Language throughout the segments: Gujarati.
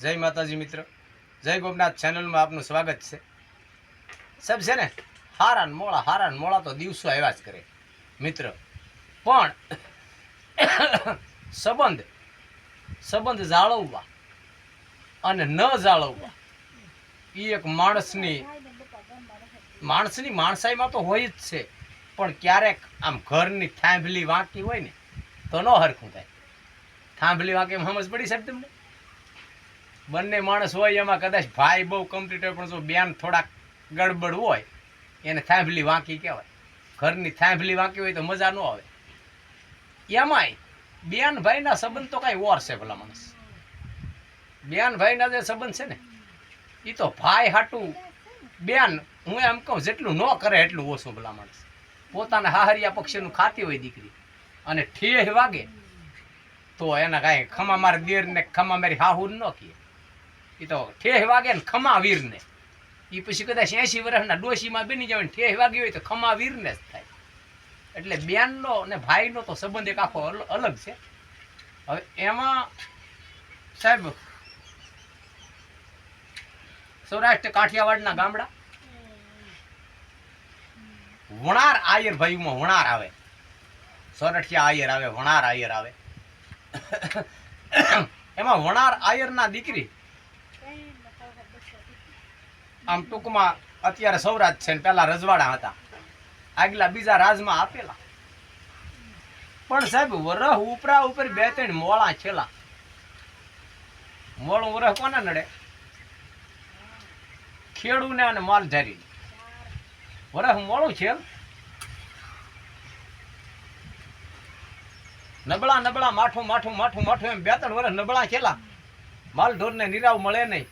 જય માતાજી મિત્ર. જય ગોપનાથ ચેનલમાં આપનું સ્વાગત છે. સબ છે ને, હારા ને મોળા, હારા ને મોળા તો દિવસો આવ્યા જ કરે. મિત્ર, પણ સંબંધ સંબંધ જાળવવા અને ન જાળવવા એ એક માણસની માણસની માણસાઈમાં તો હોય જ છે. પણ ક્યારેક આમ ઘરની થાંભલી વાંકી હોય ને, તો ન હરખું થાય. થાંભલી વાંકી સમજ પડી સાહેબ તમને? બંને માણસ હોય, એમાં કદાચ ભાઈ બહુ કમ્પ્યુટર પણ જો બેન થોડાક ગડબડ હોય, એને થાંભલી વાંકી કહેવાય. ઘરની થાંભલી વાંકી હોય તો મજા ન આવે. એમાંય બેન ભાઈના સંબંધ તો કાંઈ ઓર છે ભલા માણસ. બેન ભાઈના જે સંબંધ છે ને એ તો ભાઈ હાટું બેન, હું એમ કહું, જેટલું ન કરે એટલું ઓછું ભલા માણસ. પોતાના હાહરિયા પક્ષીનું ખાતી હોય દીકરી, અને ઠેહ વાગે તો એના કાંઈ ખમા મારી દેર ને ખમા મારી હાહુ ન કહે એ તો ઠેહ વાગે ને ખમા વીરને એ પછી કદાચ એસી વર્ષના ડોશીમાં બની જાય ને ઠેહ વાગી હોય તો ખમા વીરને જ થાય. એટલે બેનનો અને ભાઈનો તો સંબંધ એક આખો અલગ છે. હવે એમાં સાહેબ સૌરાષ્ટ્ર કાઠિયાવાડના ગામડા? વણાર આયર ભાઈમાં વણાર આવે. સોરઠિયા આયર આવે, વણાર આયર આવે. એમાં વણાર આયરના દીકરી આમ ટૂંકમાં અત્યારે સૌરાજ છે ને પેલા રજવાડા હતા. આગલા બીજા રાજમાં આપેલા. પણ સાહેબ, વરહ ઉપરા ઉપર બે ત્રણ મોળા છેલા મોળું વરહ કોને નડે? ખેડૂને અને માલધારીને. વરહ મોળું છે નબળા નબળા માઠું માઠું માઠું માઠું એમ બે ત્રણ વર્ષ નબળા છેલા માલ ઢોર ને નિરાવ મળે નહીં.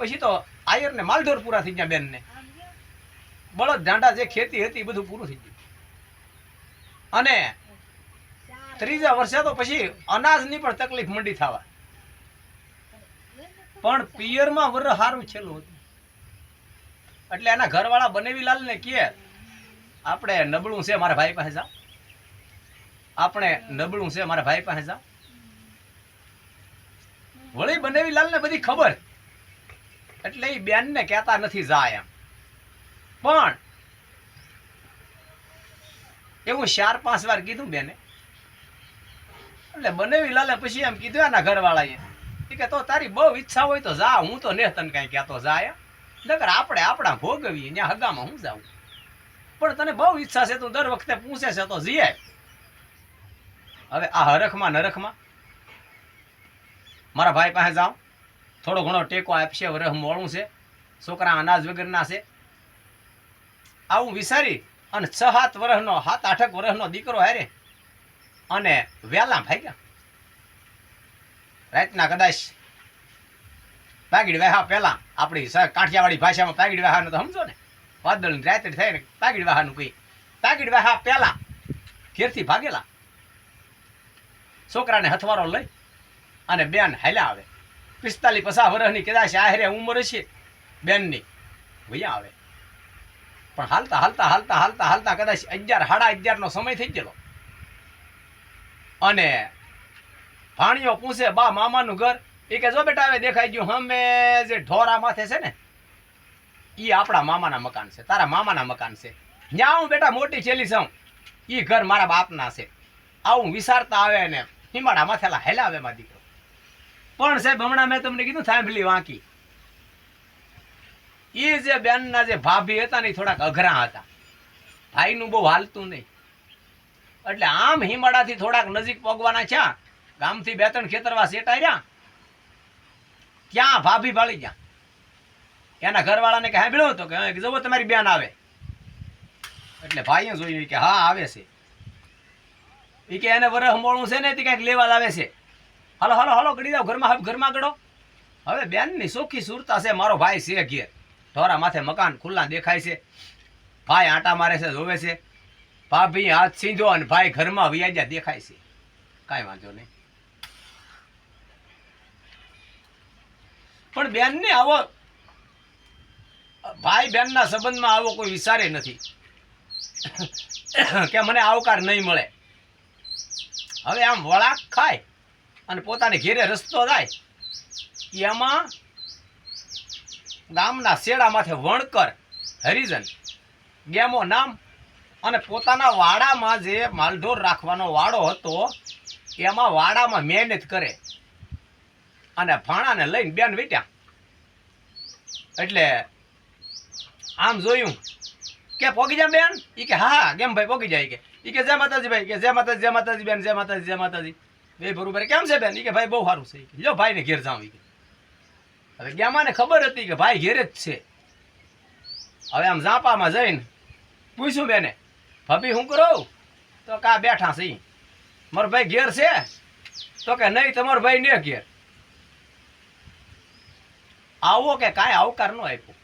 પછી તો આયર ને માલઢોર પૂરા થઈ ગયા બેનને. બળદ દાંડા જે ખેતી હતી બધું પૂરું થઈ ગયું. અને ત્રીજા વર્ષે તો પછી અનાજની પણ તકલીફ મંડી થવા. પણ પિયરમાં વર સારું છેલ્લું હતું. એટલે એના ઘરવાળા બનેવી લાલને કહે, આપણે નબળું છે મારા ભાઈ પાસે જાઓ આપણે નબળું છે મારા ભાઈ પાસે જાઓ વળી બનેવી લાલને બધી ખબર. એટલે એ બેનને કહેતા નથી જાય એમ. પણ એવું ચાર પાંચ વાર કીધું બેને. એટલે બનાવી લાલે પછી એમ કીધું એના ઘરવાળાએ. એ કે તો તારી બહુ ઈચ્છા હોય તો જા, હું તો ને તને કાંઈ કહેતો જાય નકર આપણે આપણા ભોગવીએ ત્યાં હગામાં હું જાઉં? પણ તને બહુ ઈચ્છા છે, તું દર વખતે પૂછે છે તો જીએ હવે આ હરખમાં નરખમાં મારા ભાઈ પાસે જાઓ. થોડો ઘણો ટેકો આપશે વરહ મોડું છે. છોકરા અનાજ વગરના છે. આવું વિચારી અને છ સાત વર્ષનો સાત આઠક વર્ષનો દીકરો હારે અને વહેલા ભાગ્યા. રાતના કદાચ પાગીડ વહા પહેલા આપણી કાઠિયાવાડી ભાષામાં પાગીડ વહાનું તો સમજો ને? વાદળની રાત્રે થાય ને પાગીડ વહાનું કઈ. પાગીડ વહા પહેલા ઘેરથી ભાગેલા. છોકરાને હથવારો લઈ અને બેન હાલ્યા આવે. પિસ્તાલીસ પચાસ વર્ષની કદાચ આહરે ઉંમર છે બેનની. ભૈયા આવે. પણ હાલતા હાલતા હાલતા હાલતા હાલતા કદાચ અગિયાર, સાડા અગિયારનો સમય થઈ ગયેલો. અને ભાણીઓ પૂછે, બા, મામાનું ઘર? એ કે, જો બેટા, હવે દેખાઈ ગયું. હમે જે ઢોરા માથે છે ને એ આપણા મામાના મકાન છે. તારા મામાના મકાન છે. ન્યા હું બેટા મોટી છેલી છું એ ઘર મારા બાપના છે. આવું વિચારતા આવે ને હિમાડા માથેલા હેલાવે માં દીકરો. પણ સાહેબ, હમણાં મેં તમને કીધું, સાંભળી વાંકી. એ જે બેનના જે ભાભી હતા ને થોડાક અઘરા હતા. ભાઈનું બહુ હાલતું નહીં. એટલે આમ હિમાડાથી થોડાક નજીક પગવાના છે ગામથી બે ત્રણ ખેતરવા સેટાયા ત્યાં ભાભી ભાળી ગયા. એના ઘરવાળાને કે સાંભળ્યો હતો કે કે તમારી બેન આવે. એટલે ભાઈએ જોયું કે, હા, આવે છે. એ કે, એને વરસ મોડું છે ને, તે કંઈક લેવા આવે છે. હાલો હાલો હાલો, ગડી જાઓ, ઘરમાં હવે, ઘરમાં ગડો. હવે બેનની સોખી સુરતા છે, મારો ભાઈ છે ઘેર. ઢોરા માથે મકાન ખુલ્લા દેખાય છે. ભાઈ આંટા મારે છે જોવે છે. ભાભી હાથ સીંધો અને ભાઈ ઘરમાં વ્યાજ્યા દેખાય છે. કાંઈ વાંધો નહીં. પણ બેનને આવો, ભાઈ બેનના સંબંધમાં આવો કોઈ વિચારે નથી. કે મને આવકાર નહીં મળે. હવે આમ વળાક ખાય. અને પોતાને ઘેરે રસ્તો જાય. એમાં ગામના શેડા માથે વણકર, હરિજન, ગેમો નામ અને પોતાના વાડામાં જે માલઢોર રાખવાનો વાડો હતો, એમાં વાડામાં મહેનત કરે. અને ભાણાને લઈને બેન વીટ્યા. એટલે આમ જોયું કે પોગી જાય બેન? ઈ કે, હા હા કેમ ભાઈ પોગી જાય? કે, ઈ કે, જય માતાજી ભાઈ કે, જય માતાજી જય માતાજી બેન, જય માતાજી જય માતાજી. બે બરોબર કેમ છે બેન? કે ભાઈ બહુ સારું છે. લ્યો ભાઈને ઘેર જાઉં કે. હવે ગ્યામાને ખબર હતી કે ભાઈ ઘેરે જ છે. હવે આમ ઝાંપામાં જઈને પૂછ્યું બેને, ભાભી શું કરો? તો કા બેઠા છે. મારો ભાઈ ઘેર છે? તો કે, નહીં, તમારો ભાઈ ને ઘેર. આવો કે કાંઈ આવકાર નો આપ્યો.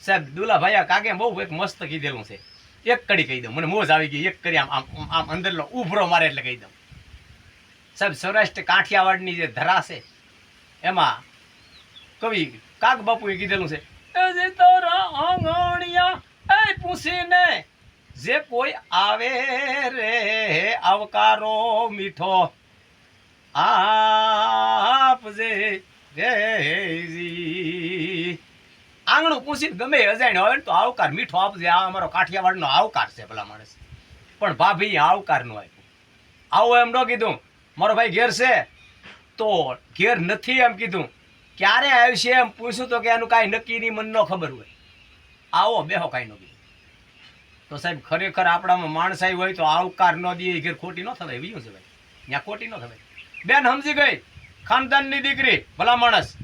સાહેબ દુલાભાઈ આ કાગે બહુ એક મસ્ત કીધેલું છે. એક કડી કહી દઉં, મને મોજ આવી ગઈ. એક કરી આમ આમ આમ અંદરનો ઉભરો મારે એટલે કહી દઉં. સાહેબ, સૌરાષ્ટ્ર કાઠિયાવાડની જે ધરા છે, એમાં કવિ કાક બાપુએ કીધેલું છે, એ તારા આંગણિયા, એ પૂછીને જે કોઈ આવે રે આવકારો મીઠો આપજે રેજી આંગણું પૂછીને ગમે અજાણ હોય તો આવકાર મીઠો આપજે, આ અમારો કાઠિયાવાડનો આવકાર છે ભલા માણસ. પણ ભાભી આવકાર નો આપ્યો. આવો એમ ન કીધું. મારો ભાઈ ઘેર છે. તો ઘેર નથી એમ કીધું. ક્યારે આવશે એમ પૂછ્યું તો કે એનું કાંઈ નક્કી નહીં, મન ન ખબર હોય. આવો, બેહો કાંઈ ન કીધું તો સાહેબ, ખરેખર આપણામાં માણસાઈ હોય તો આવકાર ન દે, એ ઘેર ખોટી ન થવાય. બીજું છે ભાઈ. ત્યાં ખોટી ન થવાય. બેન સમજી ગઈ? ખાનદાનની દીકરી, ભલા માણસ.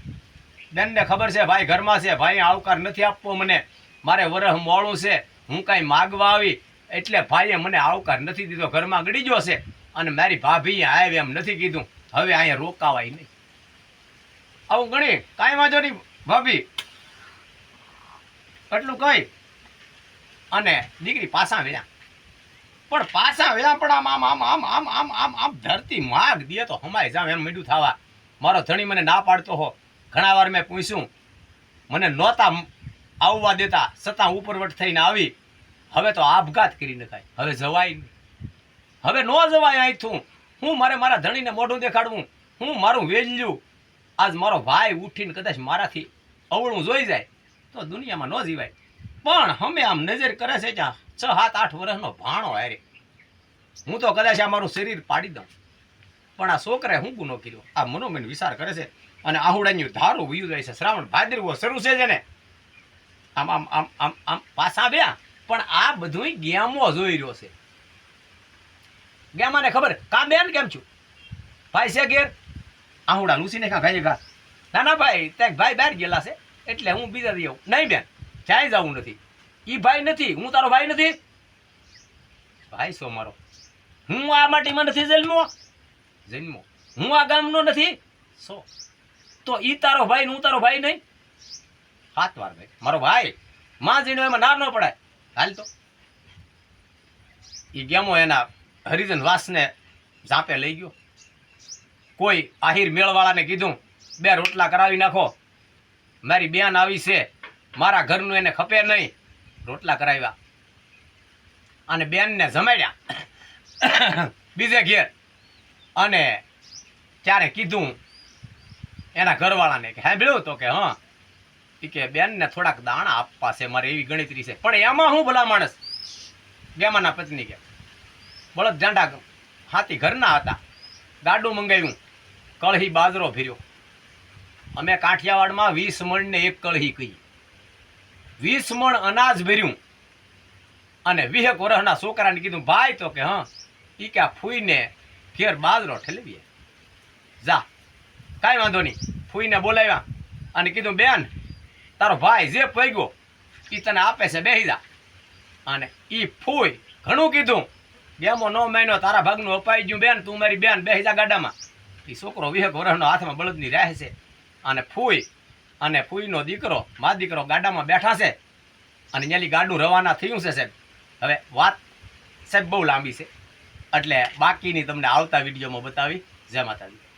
બેનને ખબર છે, ભાઈ ઘરમાં છે, ભાઈ આવકાર નથી આપવો મને. મારે વરહ મોડું છે. હું કાંઈ માગવા આવી, એટલે ભાઈએ મને આવકાર નથી દીધો. ઘરમાં ગળી ગયો છે. અને મારી ભાભીએ આવે એમ નથી કીધું. હવે અહીંયા રોકાવાય નહીં. આવું ગણી, કાંઈ વાંધો નહીં, ભાભી. એટલું કહી. અને દીકરી પાછા વેળા પણ પાછા વેળા પણ આમ આમ આમ આમ આમ આમ આમ આમ ધરતી માગ દે તો હમાય જાવ એમ મીઠું થવા. મારો ધણી મને ના પાડતો હો. ઘણા વાર મેં પૂછ્યું, મને નહોતા આવવા દેતા છતાં ઉપરવટ થઈને આવી. હવે તો આપઘાત કરી નખાય. હવે જવાય નહીં. હવે ન જવાય અહીંથી હું મારે મારા ધણીને મોઢું દેખાડવું. હું મારું વેલ્યુ. આજ મારો ભાઈ ઉઠીને કદાચ મારાથી અવળું જોઈ જાય, તો દુનિયામાં ન જીવાય. પણ અમે આમ નજર કરે છે ત્યાં છ, સાત, આઠ વર્ષનો ભાણો હારે. હું તો કદાચ આ મારું શરીર પાડી દઉં. પણ આ છોકરાએ હું ગુનો કર્યો. આ મનોમન વિચાર કરે છે અને આહુડાની ધારું વયું જાય છે. શ્રાવણ ભાદરવો શરૂ છે જેને આમ આમ આમ આમ આમ પાછા આવ્યા. પણ આ બધુંય ગેમો જોઈ રહ્યો છે. ગેમાને ખબર? કા બેન કેમ છું? ભાઈ છે ઘેર? આહુડા લૂસીને ખા ખાઈ ખા ના ના, ભાઈ, ત્યાં ભાઈ બહાર ગયેલા છે, એટલે હું બીજા દઈ આવું. નહીં, બેન, ક્યાંય જવું નથી. એ ભાઈ નથી, હું તારો ભાઈ નથી. ભાઈ છો મારો. હું આ માટીમાં નથી જન્મો? જન્મો. હું આ ગામનો નથી? સો તો ઈ તારો ભાઈ હું તારો ભાઈ નહીં? સાત વાર ભાઈ મારો ભાઈ, માં જીનો એમાં નાર ન પડાય. હાલ તો. એ ગેમો એના હરિજન વાસને ઝાંપે લઈ ગયો. કોઈ આહિર મેળવાળાને કીધું, બે રોટલા કરાવી નાખો. મારી બેન આવી છે. મારા ઘરનું એને ખપે નહીં. રોટલા કરાવ્યા. અને બેનને જમાડ્યા. બીજે ઘેર. અને ત્યારે કીધું એના ઘરવાળાને કે, સાંભળ્યું તો કે, હા, ઈ કે બેનને થોડાક દાણા આપવા છે, મારે એવી ગણતરી છે. પણ એમાં હું ભલા માણસ. બેમાના પત્ની કે બળદ જાંડા હાથી ઘરના હતા. ગાડું મંગાવ્યું. કળહી બાજરો ફેર્યો અમે કાઠિયાવાડમાં વીસ મણને એક કળહી કહી વીસ મણ અનાજ ભર્યું. અને વિહેક વર્ષના છોકરાને કીધું, ભાઈ તો કે, હા, ઈ કે ફૂઈને ઘેર બાજરો ઠેલવીએ. જા. કાંઈ વાંધો નહીં. ફૂઈને બોલાવ્યા અને કીધું, બેન, તારો ભાઈ જે પૈગો એ તને આપે છે, બેહી જા. અને ઈ ફૂઈ ઘણું કીધું. ગેમો નો મહિનો તારા ભાગનું અપાઈ ગયું બેન, તું મારી બેન બે જા ગાડામાં. એ છોકરો વિહેક વર્ષનો હાથમાં બળદની રહે છે. અને ફૂઈ, અને ફૂઈનો દીકરો, મા દીકરો ગાડામાં બેઠા છે. અને ન્યાલી ગાડું રવાના થયું છે, સાહેબ. હવે વાત, સાહેબ, બહુ લાંબી છે. એટલે બાકીની તમને આવતા વિડીયોમાં બતાવી જય માતાજી.